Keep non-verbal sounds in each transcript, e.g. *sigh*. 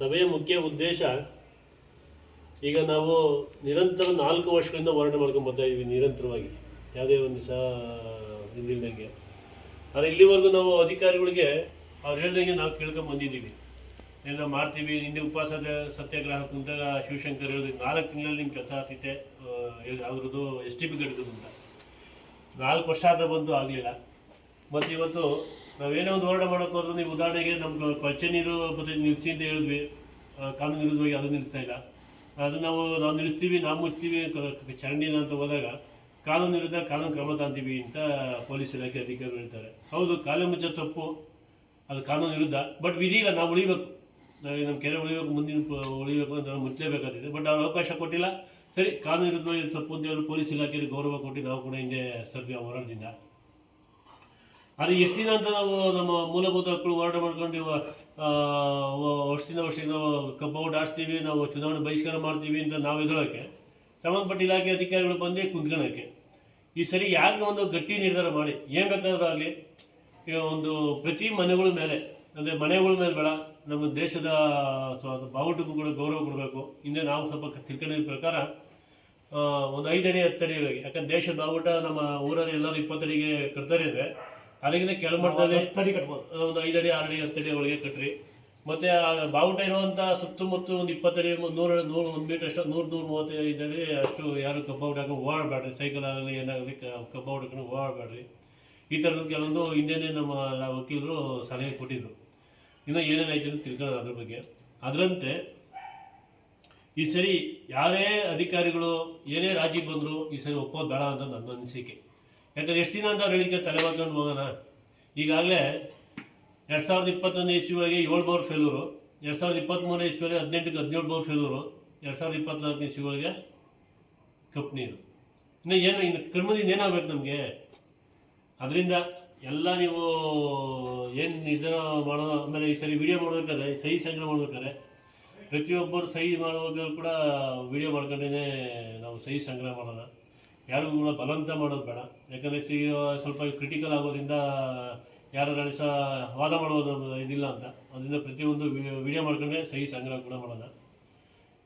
ಸಭೆಯ ಮುಖ್ಯ ಉದ್ದೇಶ ಈಗ ನಾವು ನಿರಂತರ ನಾಲ್ಕು ವರ್ಷಗಳಿಂದ ಹೋರಾಟ ಮಾಡ್ಕೊಂಡು ಬರ್ತಾ ಇದ್ದೀವಿ, ನಿರಂತರವಾಗಿ. ಯಾವುದೇ ಒಂದು ಸಹ ಇದಿಲ್ದಂಗೆ. ಆದರೆ ಇಲ್ಲಿವರೆಗೂ ನಾವು ಅಧಿಕಾರಿಗಳಿಗೆ ಅವ್ರು ಹೇಳ್ದಂಗೆ ನಾವು ಕೇಳ್ಕೊಂಡು ಬಂದಿದ್ದೀವಿ. ಏನೋ ಮಾಡ್ತೀವಿ, ನಿನ್ನೆ ಉಪವಾಸದ ಸತ್ಯಾಗ್ರಹ ಕುಂತಾಗ ಶಿವಶಂಕರ್ ಹೇಳಿದ್ರು, ನಾಲ್ಕು ತಿಂಗಳಲ್ಲಿ ನಿಮ್ಮ ಕೆಲಸ ಆಗ್ತೈತೆ ಅವ್ರದ್ದು ಎಸ್ ಟಿ ಪಿ ಅಂತ. ನಾಲ್ಕು ವರ್ಷ ಆದ ಬಂದು ಆಗಲಿಲ್ಲ. ಮತ್ತು ಇವತ್ತು ನಾವೇನೋ ಒಂದು ಹೋರಾಟ ಮಾಡೋಕೆ ಹೋದ್ರು ನೀವು ಉದಾಹರಣೆಗೆ ನಮ್ಮ ಕೊಚ್ಚೆ ನೀರು ಮತ್ತೆ ನಿಲ್ಸಿ ಅಂತ ಹೇಳಿದ್ವಿ. ಕಾನೂನು ವಿರುದ್ಧವಾಗಿ ಅದು ನಿಲ್ಲಿಸ್ತಾ ಇಲ್ಲ. ಅದು ನಾವು ನಾವು ನಿಲ್ಲಿಸ್ತೀವಿ, ನಾವು ಮುಚ್ತೀವಿ ಚರಂಡಿನ ಅಂತ ಹೋದಾಗ ಕಾನೂನು ವಿರುದ್ಧ ಕಾನೂನು ಕ್ರಮ ತಾಂತೀವಿ ಅಂತ ಪೊಲೀಸ್ ಇಲಾಖೆ ಅಧಿಕಾರಿಗಳು ಹೇಳ್ತಾರೆ. ಹೌದು ಕಾಲು ಮುಚ್ಚ ತಪ್ಪು, ಅದು ಕಾನೂನು ವಿರುದ್ಧ. ಬಟ್ ವಿಧಿ ಇಲ್ಲ, ನಾವು ಉಳಿಬೇಕು. ನಾವು ನಮ್ಮ ಕೆರೆ ಉಳಿಬೇಕು, ಮುಂದಿನ ಉಳಿಬೇಕು ಅಂತ ನಾವು ಮುಚ್ಚಲೇಬೇಕಾಗ್ತದೆ ಬಟ್ ಅವ್ರು ಅವಕಾಶ ಕೊಟ್ಟಿಲ್ಲ. ಸರಿ, ಕಾನೂನು ವಿರುದ್ಧವಾಗಿ ಇದು ತಪ್ಪು ಅಂತ ಹೇಳಿ ಪೊಲೀಸ್ ಇಲಾಖೆಗೆ ಗೌರವ ಕೊಟ್ಟು ನಾವು ಕೂಡ ಹಿಂದೆ ಸರ್ವಿ ಹೋರಾಟದಿಂದ ಅದು ಎಷ್ಟು ದಿನ ಅಂತ ನಾವು ನಮ್ಮ ಮೂಲಭೂತ ಹಕ್ಕುಗಳು ಹೋರಾಟ ಮಾಡ್ಕೊಂಡು ವರ್ಷದಿಂದ ವರ್ಷದಿಂದ ಕಬ್ಬೌಟ್ ಆಡಿಸ್ತೀವಿ ನಾವು ಚುನಾವಣೆ ಬಹಿಷ್ಕಾರ ಮಾಡ್ತೀವಿ ಅಂತ ನಾವು ಎದುರೋಕ್ಕೆ ಸಂಬಂಧಪಟ್ಟ ಇಲಾಖೆ ಅಧಿಕಾರಿಗಳು ಬಂದು ಕುಂತ್ಕೊಳ್ಳೋಕ್ಕೆ ಈ ಸರಿ ಯಾಕೆ ಒಂದು ಗಟ್ಟಿ ನಿರ್ಧಾರ ಮಾಡಿ, ಏನು ಬೇಕಾದ್ರೂ ಆಗಲಿ ಒಂದು ಪ್ರತಿ ಮನೆಗಳ ಮೇಲೆ, ಅಂದರೆ ಮನೆಗಳ ಮೇಲೆ ಬೇಡ, ನಮ್ಮ ದೇಶದ ಬಾವುಟಕ್ಕೂ ಗೌರವ ಕೊಡಬೇಕು. ಹಿಂದೆ ನಾವು ಸ್ವಲ್ಪ ತಿಳ್ಕೊಂಡಿದ್ದ ಪ್ರಕಾರ ಒಂದು ಐದು ಅಡಿ ಹತ್ತು ಹತ್ತಡಿಗಳಿಗೆ ಯಾಕಂದ್ರೆ ದೇಶದ ಬಾವುಟ ನಮ್ಮ ಊರಲ್ಲಿ ಎಲ್ಲರೂ ಇಪ್ಪತ್ತಡಿಗೆ ಕಟ್ತಾರೆ ಅಂದರೆ ಅಲ್ಲಿಗಿನ ಕೆಳಮಟ್ಟದಲ್ಲಿ ತಡಿ ಕಟ್ಬೋದು. ಒಂದು ಐದಡಿ ಆರಡಿ ಹತ್ತಡಿ ಒಳಗೆ ಕಟ್ರಿ. ಮತ್ತೆ ಆ ಬಾವುಟ ಇರುವಂಥ ಸುತ್ತಮುತ್ತ ಒಂದು ಇಪ್ಪತ್ತಡಿ ನೂರ ನೂರು ಒಂದು ಮೀಟರ್ ಅಷ್ಟು ನೂರು ನೂರು ಮೂವತ್ತೈದಲ್ಲಿ ಅಷ್ಟು ಯಾರು ಕಬ್ಬೌಟ್ ಹಾಕೊಂಡು ಓಡಾಡಬೇಡ್ರಿ. ಸೈಕಲ್ ಆಗಲಿ ಏನಾಗಲಿ ಕಬ್ಬೌಟ್ ಹಾಕೊಂಡು ಓಡಾಡಬೇಡ್ರಿ. ಈ ಥರದ ಕೆಲವೊಂದು ಹಿಂದೆನೇ ನಮ್ಮ ವಕೀಲರು ಸಲಹೆ ಕೊಟ್ಟಿದ್ರು. ಇನ್ನು ಏನೇನಾಯ್ತು ಐತೆ ಅಂತ ತಿಳ್ಕೊಳ್ಳೋದು ಅದ್ರ ಬಗ್ಗೆ. ಅದರಂತೆ ಈ ಸರಿ ಯಾರೇ ಅಧಿಕಾರಿಗಳು ಏನೇ ರಾಜಿ ಬಂದರೂ ಈ ಸರಿ ಒಪ್ಪೋದು ಬೇಡ ಅಂತ ನನ್ನ ಅನಿಸಿಕೆ. ಯಾಕಂದ್ರೆ ಎಷ್ಟು ದಿನ ಅಂತ ಅವ್ರು ಹೇಳಿಕೆ ತಲೆ ಮಾಡ್ಕೊಂಡು ಹೋಗೋಣ. ಈಗಾಗಲೇ ಎರಡು ಸಾವಿರದ ಇಪ್ಪತ್ತೊಂದು ಒಳಗೆ ಏಳು ಬೋರ್ ಫೇಲೂರು, ಎರಡು ಸಾವಿರದ ಇಪ್ಪತ್ತ್ಮೂರನೇ ಒಳಗೆ ಹದಿನೆಂಟಕ್ಕೆ ಹದಿನೇಳು ಬೋರ್ ಫೇಲೂರು, ಎರಡು ಸಾವಿರದ ಇಪ್ಪತ್ತ್ನಾಲ್ಕು ಇಸ್ವಿ ಒಳಗೆ ನೀರು. ಇನ್ನು ಏನು, ಇನ್ನು ಕ್ರಮದಿಂದ ಏನಾಗಬೇಕು ನಮಗೆ? ಅದರಿಂದ ಎಲ್ಲ ನೀವು ಏನು ಇದನ್ನು ಮಾಡೋ, ಆಮೇಲೆ ಈ ಸರಿ ವಿಡಿಯೋ ಮಾಡಬೇಕಾದ್ರೆ, ಸಹಿ ಸಂಗ್ರಹ ಮಾಡಬೇಕಾದ್ರೆ, ಪ್ರತಿಯೊಬ್ಬರು ಸಹಿ ಮಾಡುವಾಗ ಕೂಡ ವಿಡಿಯೋ ಮಾಡ್ಕೊಂಡೇ ನಾವು ಸಹಿ ಸಂಗ್ರಹ ಮಾಡೋಣ. ಯಾರಿಗೂ ಕೂಡ ಬಲವಂತ ಮಾಡೋದು ಬೇಡ. ಯಾಕಂದರೆ ಸ್ವಲ್ಪ ಕ್ರಿಟಿಕಲ್ ಆಗೋದ್ರಿಂದ ಯಾರು ಸಹ ವಾದ ಮಾಡೋದು ಇದಿಲ್ಲ ಅಂತ. ಅದರಿಂದ ಪ್ರತಿಯೊಂದು ವಿಡಿಯೋ ಮಾಡ್ಕೊಂಡ್ರೆ ಸಹಿ ಸಂಗ್ರಹ ಕೂಡ ಮಾಡೋಣ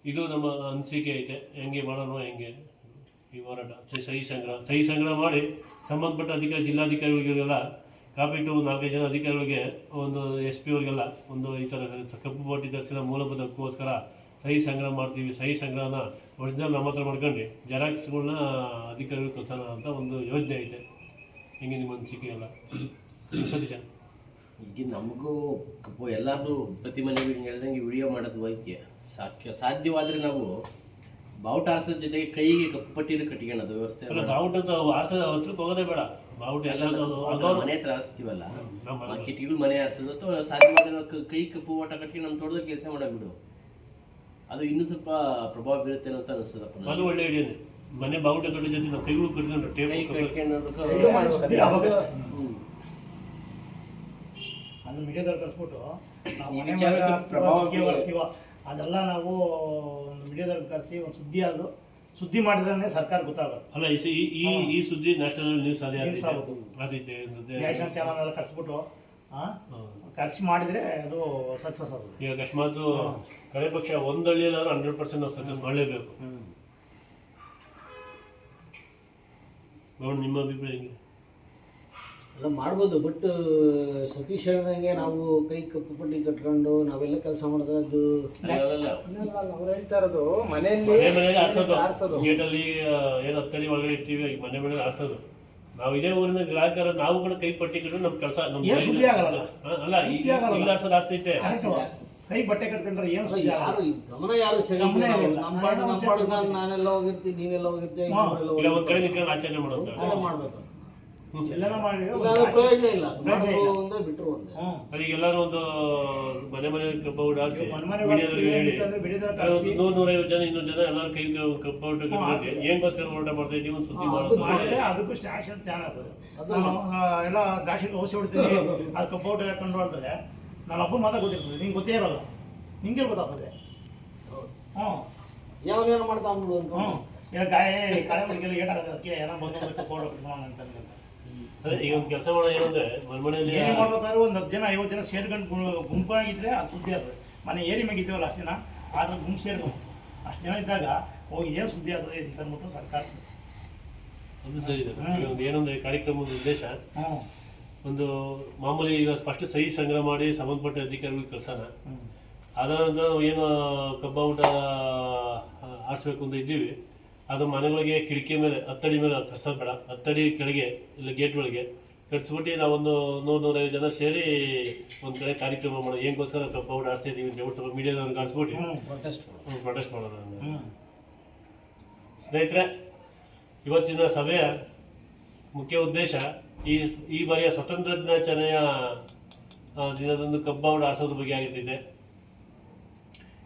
ಇದು ನಮ್ಮ ಅನಿಸಿಕೆ ಐತೆ. ಹೆಂಗೆ ಮಾಡೋಣ ಹೆಂಗೆ ಈ ಹೋರಾಟ. ಸಹಿ- ಸಂಗ್ರಹ. ಸಹಿ ಸಂಗ್ರಹ ಮಾಡಿ ಸಂಬಂಧಪಟ್ಟ ಅಧಿಕಾರಿ ಜಿಲ್ಲಾಧಿಕಾರಿಗಳಿಗೆಲ್ಲ ಕಾಪಿ ಟು ನಾಲ್ಕೈದು ಜನ ಅಧಿಕಾರಿಗಳಿಗೆ ಒಂದು ಎಸ್ ಪಿ ಅವರಿಗೆಲ್ಲ ಒಂದು ಈ ಥರ ಕಪ್ಪು ಪಟ್ಟಿ ತರಿಸಿದ ಮೂಲಭೂತಕ್ಕೋಸ್ಕರ ಸಹಿ ಸಂಗ್ರಹ ಮಾಡ್ತೀವಿ. ಸಹಿ ಸಂಗ್ರಹನ ಒರಿಜಿನಲ್ ನಮ್ಮ ಹತ್ರ ಮಾಡ್ಕೊಂಡು ಜೆರಾಕ್ಸ್ಗಳನ್ನ ಅಧಿಕಾರಿಗಳು ಕಳ್ಸೋಣ ಅಂತ ಒಂದು ಯೋಜನೆ ಐತೆ. ಹಿಂಗೆ ನಿಮ್ಮ ಅನಿಸಿಕೆ ಎಲ್ಲ. ಸತೀಶ. ಈಗ ನಮಗೂ ಎಲ್ಲಾರು ಪ್ರತಿ ಮನೆಗೂ ಹಿಂಗೆ ಹೇಳ್ದಂಗೆ ವಿಡಿಯೋ ಮಾಡೋದು ವೈದ್ಯ. ಸಾಧ್ಯ ಸಾಧ್ಯವಾದರೆ ನಾವು ಬಾವುಟ ಹಾಸೋದ್ ಜೊತೆಗೆ ಕೈಗೆ ಕಪ್ಪು ಪಟ್ಟಿನ ಕಟ್ಕೊಳ್ಳೋದು ವ್ಯವಸ್ಥೆ ಅಲ್ಲ ಬಾವುಟ ಆರ್ಸ ಹತ್ರಕ್ಕೆ ಹೋಗೋದೇ ಬೇಡ. ಬಾವುಟ ಎಲ್ಲ ಮನೆ ಹತ್ರ ಹಾರಿಸ್ತೀವಲ್ಲ. ನಮ್ಮ ಕಿಟಕಿಗಳು ಮನೆ ಹಾರಿಸೋದು ಅಥವಾ ಸಾಧ್ಯವಾದ ಕ- ಕಪ್ಪು ಓಟ ಕಟ್ಟಿ ನಮ್ಮ ತೋಟದ ಕೆಲಸ ಮಾಡಬಿಡು ಅದು ಇನ್ನೂ ಸ್ವಲ್ಪ ಪ್ರಭಾವ ಬೀರುತ್ತೆ ಅಂತ ಅನಿಸ್ತದಪ್ಪ. ಅದು ಒಳ್ಳೆ ಐಡಿಯಾ ಮನೆ ಬಾವುಟ ಕಟ್ಟೋ ಜೊತೆ ನಾವು ಕೈಗಳು ಕಟ್ಕೊಂಡು ಕೈ ಟೇಬಲ್ ಆಗ್ಬೇಕು. ಮೀಡಿಯಾದಲ್ಲಿ ಕಳಿಸ್ಬಿಟ್ಟು ನಾವು ಮನೆ ಪ್ರಭಾವ ಅದೆಲ್ಲ ನಾವು ಒಂದು ಮೀಡಿಯಾದಲ್ಲಿ ಕರೆಸಿ ಒಂದು ಸುದ್ದಿ ಆದ್ರು ಸುದ್ದಿ ಮಾಡಿದ್ರೆ ಸರ್ಕಾರ ಗೊತ್ತಾಗೋದು. ಅಲ್ಲ ಈ ಈ ಸುದ್ದಿ ನ್ಯಾಷನಲ್ ನ್ಯೂಸ್ ಅದೇ ನ್ಯಾಷನಲ್ ಚಾನಲ್ ಎಲ್ಲ ಕರೆಸ್ಬಿಟ್ಟು ಕರೆಸಿ ಖರ್ಚು ಮಾಡಿದ್ರೆ ಅದು ಸಕ್ಸಸ್ ಆಗುತ್ತೆ. ಈಗ ಅಕಸ್ಮಾತ್ ಕಡೆ ಪಕ್ಷ ಒಂದು ಹಳ್ಳಿಯಲ್ಲಾದ್ರೂ ಹಂಡ್ರೆಡ್ ಪರ್ಸೆಂಟ್ ನಾವು ಸಕ್ಸಸ್ ಮಾಡಲೇಬೇಕು. ನೋಡಿ ನಿಮ್ಮ ಅಭಿಪ್ರಾಯ ಹೆಂಗೆ? ಎಲ್ಲ ಮಾಡ್ಬೋದು ಬಟ್ ಸತೀಶ್ ಹೇಳ್ದಂಗೆ ನಾವು ಕೈ ಕಪ್ಪು ಪಟ್ಟಿ ಕಟ್ಕೊಂಡು ನಾವೆಲ್ಲ ಕೆಲಸ ಮಾಡಿದ್ರೆ ಅದು ಅವ್ರು ಹೇಳ್ತಾ ಇರೋದು ಮನೆಯಲ್ಲಿ ಮನೆ ಮನೆಯಲ್ಲಿ ಆರಿಸೋದು. ಗೇಟಲ್ಲಿ ಏನು ಹತ್ತಡಿ ಒಳಗಡೆ ಇರ್ತೀವಿ ಈ ಮನೆ ಮನೆಯಲ್ಲಿ ಆರಿಸೋದು. ನಾವು ಇದೇ ಊರಿನ ಗ್ರಾಹಕರ ನಾವು ಕೂಡ ಕೈ ಪಟ್ಟಿ ಕಟ್ಟು ನಮ್ಮ ಕೆಲಸ ನಮ್ಮ. ಅಲ್ಲ ಈಗ ಸುದ್ದಿ ಆಸ್ತಿ ಆಡ್ಸುವ. ಕೈ ಬಟ್ಟೆ ಕಟ್ಕೊಂಡ್ರೆ ಏನು ಸುದ್ದಿ ಯಾರು ಈ ಗಮನ ಯಾರು ಸರಿ ಗಮನ. ನಮ್ಮ ಪಾಡು ನಮ್ಮ ಪಾಡು ನಾನು ನಾನೆಲ್ಲ ಹೋಗಿರ್ತೀನಿ ನೀನೆಲ್ಲ ಹೋಗಿರ್ತೀನಿ ಹಾ. ಇಲ್ಲ ಒಂದ್ ಕಡೆ ಹೋಗಿರ್ತಾರೆ. ನಿಂತ್ಕೊಂಡು ಆಚರಣೆ ಮಾಡೋದು ಮಾಡ್ಬೇಕು. ಎಲ್ಲಾನ ಇಲ್ಲ ಅದು ಪ್ರಯೋಜನ ಇಲ್ಲ. ಪ್ರಯೋಜನ ಇಲ್ಲ. ಮಾಡೋದು ಒಂದೇ. ಬಿಟ್ಟರು ಒಂದೇ ಎಲ್ಲರೂ ಒಂದು ಮನೆ ಮನೆ ಕಪ್ ಮನೆ ಮನೆ ಹೇಳಿ. ಅಂತಂದ್ರೆ. ನೂರೈವತ್ತು ಜನ ಇನ್ನೂರು ಜನ ಎಲ್ಲರೂ ಕೈ ಆಡ್ಸಿ. ಏನ್ಗೋಸ್ಕರ ಹೋರಾಟ ಮಾಡ್ತಾ ಇದ್ದೀವಿ ಒಂದು ಸುದ್ದಿ ಹಾ, ಮಾಡೋದು. ಅದು ಮಾಡಿದ್ರೆ ಅದಕ್ಕೂ ಅಂತ ಆಗ್ತದೆ ಅದು. ಆ, ಎಲ್ಲ ದ್ರಾಕ್ಷಿ ಔಷಧಿ ಹೊಡಿತೀನಿ. *laughs* ಅದು ಕಪ್ಪೌಟ್ ಹಾಕೊಂಡು ನಾನು ಅಪ್ಪ ಮಾತ್ರ ಗೊತ್ತಿರ್ತದೆ. ನಿಂಗೆ ಗೊತ್ತೇ ಇರಲ್ಲ. ನಿಂಗೆ ಗೊತ್ತಾಗ್ತದೆ. ಹ್ಞೂ. ಯಾವನೇನು ಮಾಡ್ತಾ ಅಂದ್ಬಿಡು ಅಂತ. ಹ್ಞೂ. ಈಗ ಗಾಯ ಕಳೆ ಮಡಿಗೆಲ್ಲ ಏಟಾಗತ್ತೆ ಅದಕ್ಕೆ ಏನೋ ಬಂದು ಕಪ್ಪೌಟ್ ಹಾಕೊಂಡು ಅಂತ ಅದೇ ಈಗ ಒಂದು ಕೆಲಸ ಮಾಡೋ ಏನಂದ್ರೆ ಮನೆಯಲ್ಲಿ ಏನೇ ಮಾಡ್ಬೇಕಾದ್ರೆ ಒಂದು ಹತ್ತು ಜನ ಐವತ್ತು ಜನ ಸೇರ್ಕೊಂಡು ಗುಂಪಾಗಿದ್ರೆ ಅದು ಸುದ್ದಿ ಆಗ್ತದೆ ಮನೆ ಏರಿ ಮ್ಯಾಗಿದ್ದೀವಲ್ಲ ಅಷ್ಟು ಜನ ಆದ್ರೆ ಗುಂಪು ಸೇರ್ಬೇಕು ಅಷ್ಟು ಜನ ಇದ್ದಾಗ ಹೋಗಿ ಏನು ಸುದ್ದಿ ಆಗ್ತದೆ ಅಂತ ಅಂದ್ಬಿಟ್ಟು ಸರ್ಕಾರ ಅದು ಸರಿ ಇದೆ. ಈಗ ಒಂದು ಏನಂದ್ರೆ ಕಾರ್ಯಕ್ರಮದ ಉದ್ದೇಶ ಹ್ಞೂ. ಒಂದು ಮಾಮೂಲಿ ಈಗ ಫಸ್ಟ್ ಸಹಿ ಸಂಗ್ರಹ ಮಾಡಿ ಸಂಬಂಧಪಟ್ಟ ಅಧಿಕಾರಿಗಳಿಗೆ ಕಳ್ಸೋಣ. ಅದರ ನಂತರ ನಾವು ಏನು ಕಬ್ಬ ಊಟ ಆಡಿಸ್ಬೇಕು ಅಂತ ಇದ್ದೀವಿ. ಅದು ಮನೆಗಳಿಗೆ ಕಿಟಕಿ ಮೇಲೆ ಹತ್ತಡಿ ಮೇಲೆ ಕಟ್ಸೋದು ಬೇಡ. ಹತ್ತಡಿ ಕೆಳಗೆ ಇಲ್ಲ ಗೇಟ್ ಒಳಗೆ ಕಟ್ಸ್ಬಿಟ್ಟು ನಾವೊಂದು ನೂರು ನೂರೈವತ್ತು ಜನ ಸೇರಿ ಒಂದು ಕಡೆ ಕಾರ್ಯಕ್ರಮ ಮಾಡೋದು ಏನಕ್ಕೋಸ್ಕರ ಕಬ್ಬ ಊಟ ಆಡಿಸ್ತಾ ಇದ್ದೀವಿ ಅಂತ ಹೇಳ್ಬಿಟ್ಟು ಸ್ವಲ್ಪ ಮೀಡಿಯಾದವ್ರನ್ನ ಕಾಣಿಸ್ಬಿಟ್ಟು ಪ್ರೊಟೆಸ್ಟ್ ಮಾಡೋಣ. ಸ್ನೇಹಿತರೆ ಇವತ್ತಿನ ಸಭೆಯ ಮುಖ್ಯ ಉದ್ದೇಶ ಈ ಈ ಬಾರಿಯ ಸ್ವತಂತ್ರ ದಿನಾಚರಣೆಯ ದಿನದಂದು ಕಬ್ಬಾವಣ ಆರಿಸೋದ್ರ ಬಗ್ಗೆ ಆಗಿರ್ತಿದೆ.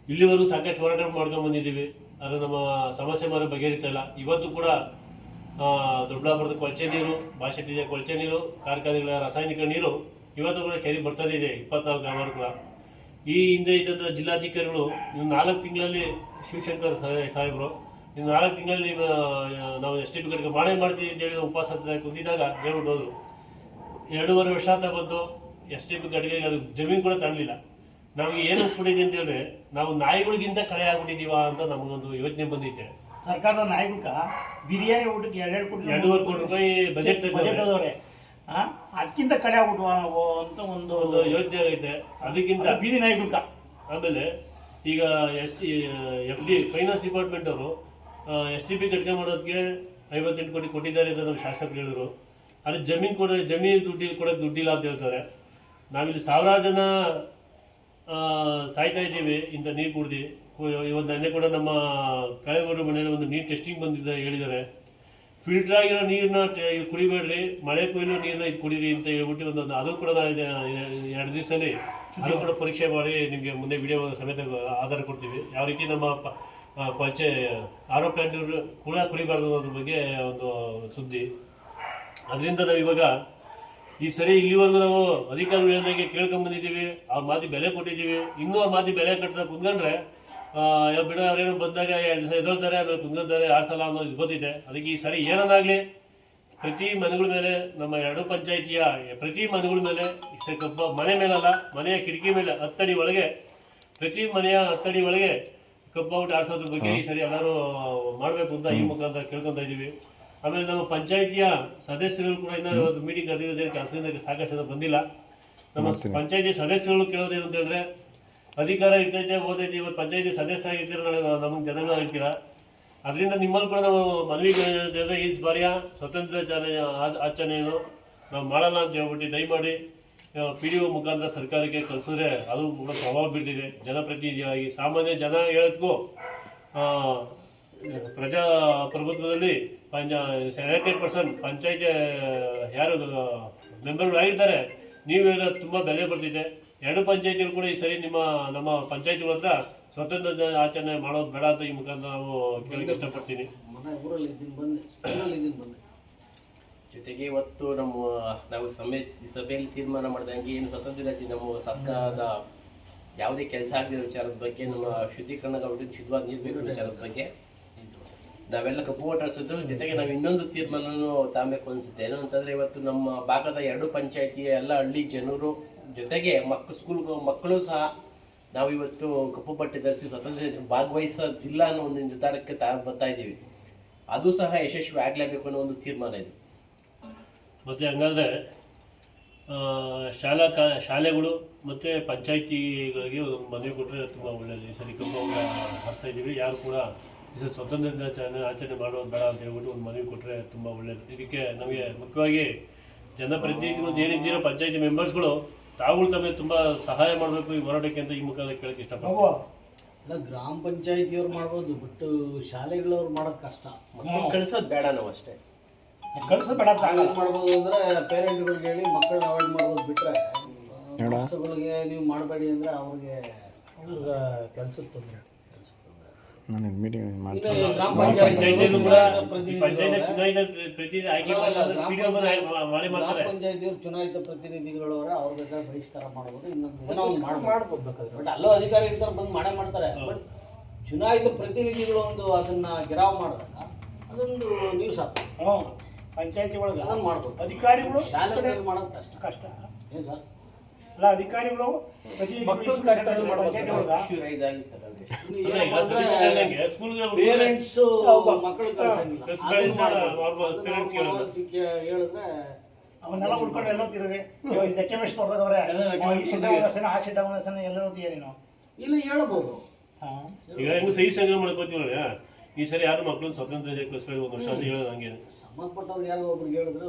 ಇಲ್ಲಿವರೆಗೂ ಸಾಕಷ್ಟು ಹೋರಾಟ ಮಾಡ್ಕೊಂಡು ಬಂದಿದ್ದೀವಿ. ಆದರೆ ನಮ್ಮ ಸಮಸ್ಯೆ ಮಾತ್ರ ಬಗೆಹರಿತಾಯಿಲ್ಲ ಇವತ್ತು ಕೂಡ ದೊಡ್ಡಬಾಪುರದ ಕೊಳಚೆ ನೀರು ಭಾಷೆಟಿಯ ಕೊಳಚೆ ನೀರು, ಕಾರ್ಖಾನೆಗಳ ರಾಸಾಯನಿಕ ನೀರು ಇವತ್ತು ಕೂಡ ಕೆರೆ ಬರ್ತಾನೆ ಇದೆ, ಇಪ್ಪತ್ನಾಲ್ಕು ಅವರ್ ಕೂಡ. ಈ ಹಿಂದೆ ಇದ್ದಂಥ ಜಿಲ್ಲಾಧಿಕಾರಿಗಳು ನಾಲ್ಕು ತಿಂಗಳಲ್ಲಿ ಶಿವಶಂಕರ್ ಸಾಹೇ- ಸಾಹೇಬರು ಇನ್ನು ನಾಲ್ಕು ತಿಂಗಳಲ್ಲಿ ನಾವು ಎಸ್ ಟಿ ಪಿ ಕಡೆಗೆ ಮಾಡೇ ಮಾಡ್ತೀವಿ ಅಂತ ಹೇಳಿ ಉಪವಾಸ ಕುಂದಿದಾಗ ಹೇಳ್ಬಿಟ್ಟು ಹೋದ್ರು ಎರಡೂವರೆ ವರ್ಷ ಅಂತ ಬಂದು ಎಸ್ ಟಿ ಪಿ ಕಡೆಗೆ ಅದು ಜಮೀನು ಕೂಡ ತಳ್ಳಿಲ್ಲ ನಮಗೆ ಏನು ಅನ್ಸ್ಬಿಟ್ಟಿದೆ ಅಂತ ಹೇಳಿದ್ರೆ ನಾವು ನಾಯಿಗಳಿಗಿಂತ ಕಳೆ ಆಗ್ಬಿಟ್ಟಿದೀವ ಅಂತ ನಮಗೊಂದು ಯೋಚನೆ ಬಂದಿದೆ ಸರ್ಕಾರದ ನಾಯಕ ಬಿರಿಯಾನಿ ಊಟಕ್ಕೆ ಎರಡೆರಡು ಕೋಟಿ ಎರಡೂವರೆ ಕೋಟಿ ರೂಪಾಯಿ ಬಜೆಟ್ ಬಜೆಟ್ ಅದವ್ರೆ ಅದಕ್ಕಿಂತ ಕಡೆ ಆಗ್ಬಿಟ್ವಾ ನಾವು ಅಂತ ಒಂದು ಒಂದು ಯೋಚನೆ ಆಗೈತೆ. ಅದಕ್ಕಿಂತ ಅದು ಬೀದಿ ನಾಯಕ ಆಮೇಲೆ ಈಗ S C F D finance department ಅವರು ಎಸ್ ಟಿ ಪಿ ಕಟ್ಕೆ ಮಾಡೋದಕ್ಕೆ ಐವತ್ತೆಂಟು ಕೋಟಿ ಕೊಟ್ಟಿದ್ದಾರೆ ಅಂತ ನಮ್ಮ ಶಾಸಕರು ಹೇಳಿದ್ರು. ಅಲ್ಲಿ ಜಮೀನು ಕೊಡ, ಜಮೀನು ದುಡ್ಡಿ ಕೊಡೋಕ್ಕೆ ದುಡ್ಡಿಲ್ಲ ಅಂತ ಹೇಳ್ತಾರೆ. ನಾವಿಲ್ಲಿ ಸಾವಿರಾರು ಜನ ಸಾಯ್ತಾ ಇದ್ದೀವಿ, ಇಂಥ ನೀರು ಕುಡ್ದು. ಇವತ್ತು ನೆನ್ನೆ ಕೂಡ ನಮ್ಮ ಕಳೆಗೋಡು ಮನೆಯಲ್ಲಿ ಒಂದು ನೀರು ಟೆಸ್ಟಿಂಗ್ ಬಂದಿದೆ ಹೇಳಿದ್ದಾರೆ. ಫಿಲ್ಟರ್ ಆಗಿರೋ ನೀರನ್ನ ಕುಡಿಬೇಡ್ರಿ, ಮಳೆ ಕೊಯ್ಲು ನೀರನ್ನ ಇದು ಕುಡೀರಿ ಅಂತ ಹೇಳ್ಬಿಟ್ಟು ಒಂದು ಅದು ಕೂಡ ಎರಡು ದಿವಸದಲ್ಲಿ, ಅದು ಕೂಡ ಪರೀಕ್ಷೆ ಮಾಡಿ ನಿಮಗೆ ಮುಂದೆ ವಿಡಿಯೋ ಸಮೇತ ಆಧಾರ ಕೊಡ್ತೀವಿ. ಯಾವ ರೀತಿ ನಮ್ಮ ಪಂಚೆ ಆರೋ ಪ್ಲಾಂಟ್ ಕೂಡ ಕುಡಿಬಾರ್ದು ಅನ್ನೋದ್ರ ಬಗ್ಗೆ ಒಂದು ಸುದ್ದಿ. ಅದರಿಂದ ನಾವು ಇವಾಗ ಈ ಸರಿ ಇಲ್ಲಿವರೆಗೂ ನಾವು ಅಧಿಕಾರಿಗಳು ಹೇಳಿದಾಗೆ ಕೇಳ್ಕೊಂಬಂದಿದ್ದೀವಿ ಅವ್ರ ಮಾತಿ ಬೆಲೆ ಕೊಟ್ಟಿದ್ದೀವಿ. ಇನ್ನೂ ಅವ್ರ ಮಾತಿ ಬೆಲೆ ಕಟ್ಟದ ಕುಂತ್ಕೊಂಡ್ರೆ ಆ, ಬಿಡ ಅವ್ರೇನೋ ಬಂದಾಗ ಎರಡು ದಿವಸ ಎದುರ್ತಾರೆ ಆಮೇಲೆ ಕುಂದ್ಕೊಂತಾರೆ ಆರು ಸಲ ಅನ್ನೋದು ಗೊತ್ತಿದೆ. ಅದಕ್ಕೆ ಈ ಸರಿ ಏನನ್ನಾಗಲಿ ಪ್ರತಿ ಮನೆಗಳ ಮೇಲೆ ನಮ್ಮ ಎರಡು ಪಂಚಾಯಿತಿಯ ಪ್ರತಿ ಮನೆಗಳ ಮೇಲೆ ಕಬ್ಬ ಮನೆ ಮೇಲಲ್ಲ ಮನೆಯ ಕಿಟಕಿ ಮೇಲೆ ಹತ್ತಡಿ ಒಳಗೆ ಪ್ರತಿ ಮನೆಯ ಹತ್ತಡಿ ಒಳಗೆ ಕಬ್ಬ ಔಟ್ ಆಡಿಸೋದ್ರ ಬಗ್ಗೆ ಈ ಸರಿ ಎಲ್ಲರೂ ಮಾಡಬೇಕು ಅಂತ ಈ ಮುಖಾಂತರ ಕೇಳ್ಕೊಂತ ಇದ್ದೀವಿ. ಆಮೇಲೆ ನಮ್ಮ ಪಂಚಾಯಿತಿಯ ಸದಸ್ಯರು ಕೂಡ ಇನ್ನೂ ಇವತ್ತು ಮೀಟಿಂಗ್ ಕರೆದಿರೋದೇ ಕೆಲಸದಿಂದ ಸಾಕಷ್ಟು ಜನ ಬಂದಿಲ್ಲ. ನಮ್ಮ ಪಂಚಾಯಿತಿ ಸದಸ್ಯರು ಕೇಳೋದೇನು ಅಂತ ಹೇಳಿದ್ರೆ ಅಧಿಕಾರ ಇರ್ತೈತೆ ಓದೈತೆ ಇವತ್ತು ಪಂಚಾಯಿತಿ ಸದಸ್ಯರಾಗಿರ್ತೀರ ನಾಳೆ ನಮಗೆ ಜನಗಳು ಆಗಿರ್ತೀರ. ಅದರಿಂದ ನಿಮ್ಮಲ್ಲಿ ಕೂಡ ನಾವು ಮನವಿ ಈ ಬಾರಿಯ ಸ್ವತಂತ್ರ ಆಚರಣೆಯನ್ನು ನಾವು ಮಾಡಲ್ಲ ಅಂತ ಹೇಳ್ಬಿಟ್ಟು ದಯಮಾಡಿ ಪಿ ಡಿ ಒ ಮುಖಾಂತರ ಸರ್ಕಾರಕ್ಕೆ ಕಳಿಸಿದ್ರೆ ಅದು ಕೂಡ ಪ್ರಭಾವ ಬೀರ್ತಿದೆ. ಜನಪ್ರತಿನಿಧಿಯಾಗಿ ಸಾಮಾನ್ಯ ಜನ ಹೇಳೋದಕ್ಕೂ ಆ, ಪ್ರಜಾಪ್ರಭುತ್ವದಲ್ಲಿ ಪಂಚ ಸೆವೆಂಟಿ ಪರ್ಸೆಂಟ್ ಪಂಚಾಯತ್ ಯಾರು ಮೆಂಬರ್ಗಳು ಆಗಿರ್ತಾರೆ ನೀವು ಹೇಳಿದ್ರೆ ತುಂಬ ಬೆಲೆ ಬರ್ತಿದೆ. ಎರಡು ಪಂಚಾಯತಿಗಳು ಕೂಡ ಈ ಸರಿ ನಿಮ್ಮ ನಮ್ಮ ಪಂಚಾಯತಿಗಳ ಹತ್ರ ಸ್ವತಂತ್ರ ಆಚರಣೆ ಮಾಡೋದು ಬೇಡ ಅಂತ ಈ ಮುಖಾಂತರ ನಾವು ಕೇಳಕ್ಕೆ ಇಷ್ಟಪಡ್ತೀನಿ ಮನೆ ಊರಲ್ಲಿ ಇದ್ದೀನಿ ಬಂದೆ ಊರಲ್ಲಿ ಇದ್ದೀನಿ ಬಂದೆ ಜೊತೆಗೆ ಇವತ್ತು ನಮ್ಮ, ನಾವು ಸಭೆ ಸಭೆಯಲ್ಲಿ ತೀರ್ಮಾನ ಮಾಡಿದಂಗೆ ಏನು ಸ್ವತಂತ್ರ ದಿನಾಚರಣೆ ನಮ್ಮ ಸರ್ಕಾರದ ಯಾವುದೇ ಕೆಲಸ ಆಗದಿರೋ ವಿಚಾರದ ಬಗ್ಗೆ, ನಮ್ಮ ಶುದ್ಧೀಕರಣ ಶುದ್ಧವಾದ ನೀರು ಬೇಕು ವಿಚಾರದ ಬಗ್ಗೆ ನಾವೆಲ್ಲ ಕಪ್ಪು ಓಟ್ ಆಡ್ಸೋದು ಜೊತೆಗೆ ನಾವು ಇನ್ನೊಂದು ತೀರ್ಮಾನನೂ ತಾಂಬೇಕು ಅನಿಸುತ್ತೆ. ಏನು ಅಂತಂದರೆ ಇವತ್ತು ನಮ್ಮ ಭಾಗದ ಎರಡು ಪಂಚಾಯತಿಯ ಎಲ್ಲ ಹಳ್ಳಿ ಜನರು ಜೊತೆಗೆ ಮಕ್ಕಳು ಸ್ಕೂಲ್ ಮಕ್ಕಳು ಸಹ ನಾವು ಇವತ್ತು ಕಪ್ಪು ಬಟ್ಟೆ ಧರಿಸಿ ಸ್ವತಂತ್ರ ಭಾಗವಹಿಸೋದಿಲ್ಲ ಅನ್ನೋ ಒಂದು ನಿರ್ಧಾರಕ್ಕೆ ತಾ, ಬರ್ತಾ ಇದ್ದೀವಿ. ಅದು ಸಹ ಯಶಸ್ವಿ ಆಗಲೇಬೇಕು ಅನ್ನೋ ಒಂದು ತೀರ್ಮಾನ ಇದೆ. ಮತ್ತು ಹಂಗಾದ್ರೆ ಆ, ಶಾಲಾ ಕಾ ಶಾಲೆಗಳು ಮತ್ತು ಪಂಚಾಯಿತಿಗಳಿಗೆ ಒಂದು ಮನವಿ ಕೊಟ್ಟರೆ ತುಂಬ ಒಳ್ಳೆಯದು ಈ ಸರಿ ತುಂಬ ಹಾಕ್ತಾ ಇದ್ದೀವಿ. ಯಾರು ಕೂಡ ಈ ಸರಿ ಸ್ವತಂತ್ರ ದಿನಾಚರಣೆ ಆಚರಣೆ ಮಾಡೋದು ಬೇಡ ಅಂತ ಹೇಳ್ಬಿಟ್ಟು ಒಂದು ಮನವಿ ಕೊಟ್ಟರೆ ತುಂಬ ಒಳ್ಳೆಯದು ಇದಕ್ಕೆ ನಮಗೆ ಮುಖ್ಯವಾಗಿ ಜನಪ್ರತಿನಿಧಿಗಳು ಏನಿದ್ದೀರೋ ಪಂಚಾಯಿತಿ ಮೆಂಬರ್ಸ್ಗಳು ತಾವುಗಳು ತಮಗೆ ತುಂಬ ಸಹಾಯ ಮಾಡಬೇಕು ಈ ಹೋರಾಟಕ್ಕೆ ಅಂತ ಈ ಮುಖಾಂತರ ಕೇಳಕ್ಕೆ ಇಷ್ಟಪಡ್ತೀನಿ. ಅಲ್ಲ ಗ್ರಾಮ ಪಂಚಾಯತಿಯವ್ರು ಮಾಡ್ಬೋದು ಬಟ್ ಶಾಲೆಗಳವ್ರು ಮಾಡೋದು ಕಷ್ಟ. ಕಳ್ಸೋದು ಬೇಡ ನಾವು ಅಷ್ಟೇ ಬೇಡ ಮಾಡ್ಬೋದು ಅಂದ್ರೆ ಪೇರೆಂಟ್ಗಳಿಗೆ ಹೇಳಿ ಮಕ್ಕಳನ್ನ ಅವಾಯ್ಡ್ ಮಾಡೋದು ಬಿಟ್ರೆ ಮಾಸ್ಟರ್ಗಳಿಗೆ ನೀವು ಮಾಡಬೇಡಿ ಅಂದ್ರೆ ಅವ್ರಿಗೆ ಕೆಲ್ಸಕ್ಕೆ ತೊಂದರೆ. ನಾನು ಮೀಟಿಂಗ್ ಮಾಡ್ತೀನಿ. ಪಂಚಾಯಿತಿಯಲ್ಲೂ ಕೂಡ ಪಂಚಾಯತಿ ಚುನಾಯಿತ ಪ್ರತಿನಿಧಿ ಆಯ್ಕೆ ಮಾಡಿ ಮಾಡ್ತಾರೆ ಪಂಚಾಯತಿಯವ್ರು ಚುನಾಯಿತ ಪ್ರತಿನಿಧಿಗಳವರ ಅವ್ರಿಗೆ ಬಹಿಷ್ಕಾರ ಮಾಡ್ಬೋದು ಇನ್ನೊಂದು ಬಟ್ ಅಲ್ಲೂ ಅಧಿಕಾರಿ ಇರ್ತಾರೆ ಬಂದು ಮಾಡೇ ಮಾಡ್ತಾರೆ. ಬಟ್ ಚುನಾಯಿತ ಪ್ರತಿನಿಧಿಗಳು ಒಂದು ಅದನ್ನ ಗಿರಾವ್ ಮಾಡಿದಾಗ ಅದೊಂದು ನ್ಯೂಸ್ ಆಗ್ತದೆ ಪಂಚಾಯತಿ ಒಳಗೆ ಅದನ್ನ ಮಾಡ್ಬೋದು ಅಧಿಕಾರಿಗಳು ಶಾಲೆ ಮಾಡೋದು ಕಷ್ಟ. ಕಷ್ಟ. ಏನು ಸರ್? ಅಲ್ಲ ಅಧಿಕಾರಿಗಳು ಪೇರೆಂಟ್ಸ್ ಮಕ್ಕಳು ಹೇಳಿದ್ರೆ ಅವನ್ನೆಲ್ಲ ಉಳ್ಕೊಂಡು ಎಲ್ಲ ತಿರುಗಿ ಕೆಮಿಸ್ಟ್ ಹೊಡೆದವ್ರೆ ಈ ಸಿದ್ಧ ಆ ಸಿದ್ಧ ಒಂದರ್ಸನ ಎಲ್ಲ ಹೋಗ್ತೀಯ ನೀನು? ಇಲ್ಲ ಹೇಳ್ಬೋದು. ಈಗ ಹೆಂಗ್ ಸಹಿ ಸಂಗ್ರಹ ಮಾಡ್ಕೋತೀವಿ ಈ ಸರಿ ಯಾರು ಮಕ್ಕಳು ಸ್ವತಂತ್ರ ಹೇಳಿದಂಗೆ ಒಂದು ವರ್ಷ ಅಂತ ಹೇಳೋದು ಹಂಗೆ ಸಂಬಂಧಪಟ್ಟವ್ರು ಯಾರೋ ಒಬ್ರು ಹೇಳಿದ್ರು